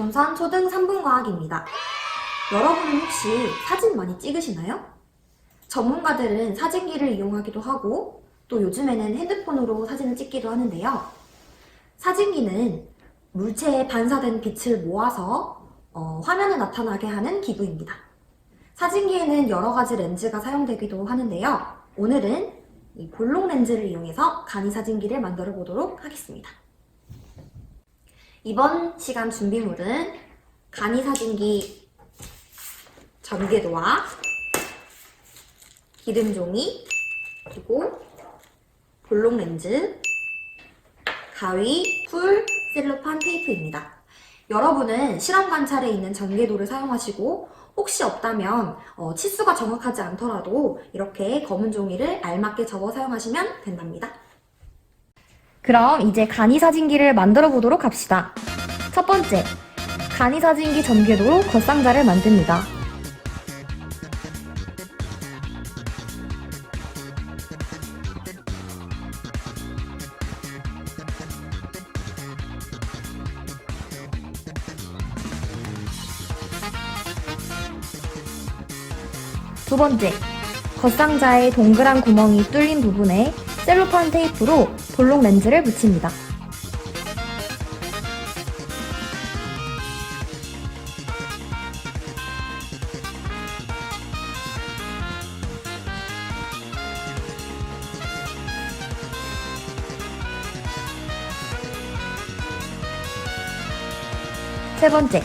중3 초등 3분과학입니다. 여러분은 혹시 사진 많이 찍으시나요? 전문가들은 사진기를 이용하기도 하고 또 요즘에는 핸드폰으로 사진을 찍기도 하는데요. 사진기는 물체에 반사된 빛을 모아서 어, 화면에 나타나게 하는 기구입니다. 사진기에는 여러 가지 렌즈가 사용되기도 하는데요. 오늘은 이 볼록 렌즈를 이용해서 간이 사진기를 만들어 보도록 하겠습니다. 이번 시간 준비물은 간이 사진기 전개도와 기름 종이 그리고 볼록 렌즈 가위, 풀, 셀로판 테이프입니다. 여러분은 실험 관찰에 있는 전개도를 사용하시고 혹시 없다면 어, 치수가 정확하지 않더라도 이렇게 검은 종이를 알맞게 접어 사용하시면 된답니다. 그럼 이제 간이 사진기를 만들어 보도록 합시다. 첫 번째, 간이 사진기 전개도로 겉상자를 만듭니다. 두 번째, 겉상자의 동그란 구멍이 뚫린 부분에 셀로판 테이프로 볼록 렌즈를 붙입니다. 세 번째,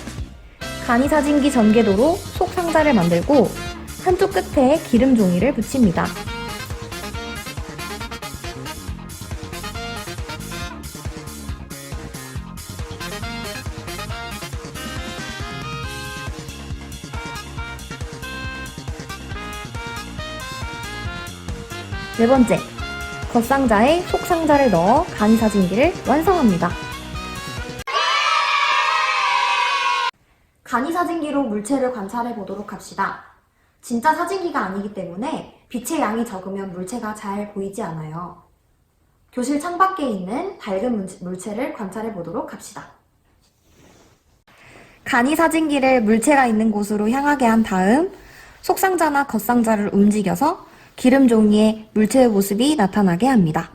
간이 사진기 전개도로 속 상자를 만들고 한쪽 끝에 기름 종이를 붙입니다. 네 번째, 겉상자에 속상자를 넣어 간이 사진기를 완성합니다. 간이 사진기로 물체를 관찰해 보도록 합시다. 진짜 사진기가 아니기 때문에 빛의 양이 적으면 물체가 잘 보이지 않아요. 교실 창밖에 있는 밝은 물- 물체를 관찰해 보도록 합시다. 간이 사진기를 물체가 있는 곳으로 향하게 한 다음 속상자나 겉상자를 움직여서 기름 종이에 물체의 모습이 나타나게 합니다.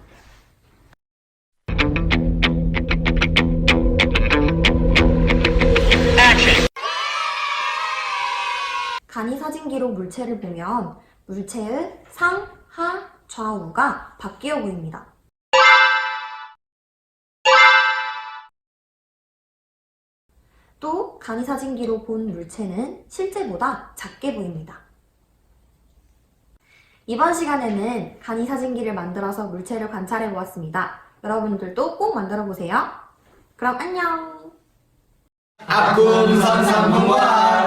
간이 사진기로 물체를 보면 물체의 상, 하, 좌우가 바뀌어 보입니다. 또 간이 사진기로 본 물체는 실제보다 작게 보입니다. 이번 시간에는 간이 사진기를 만들어서 물체를 관찰해 보았습니다. 여러분들도 꼭 만들어 보세요. 그럼 안녕! 아꿈 선삼분과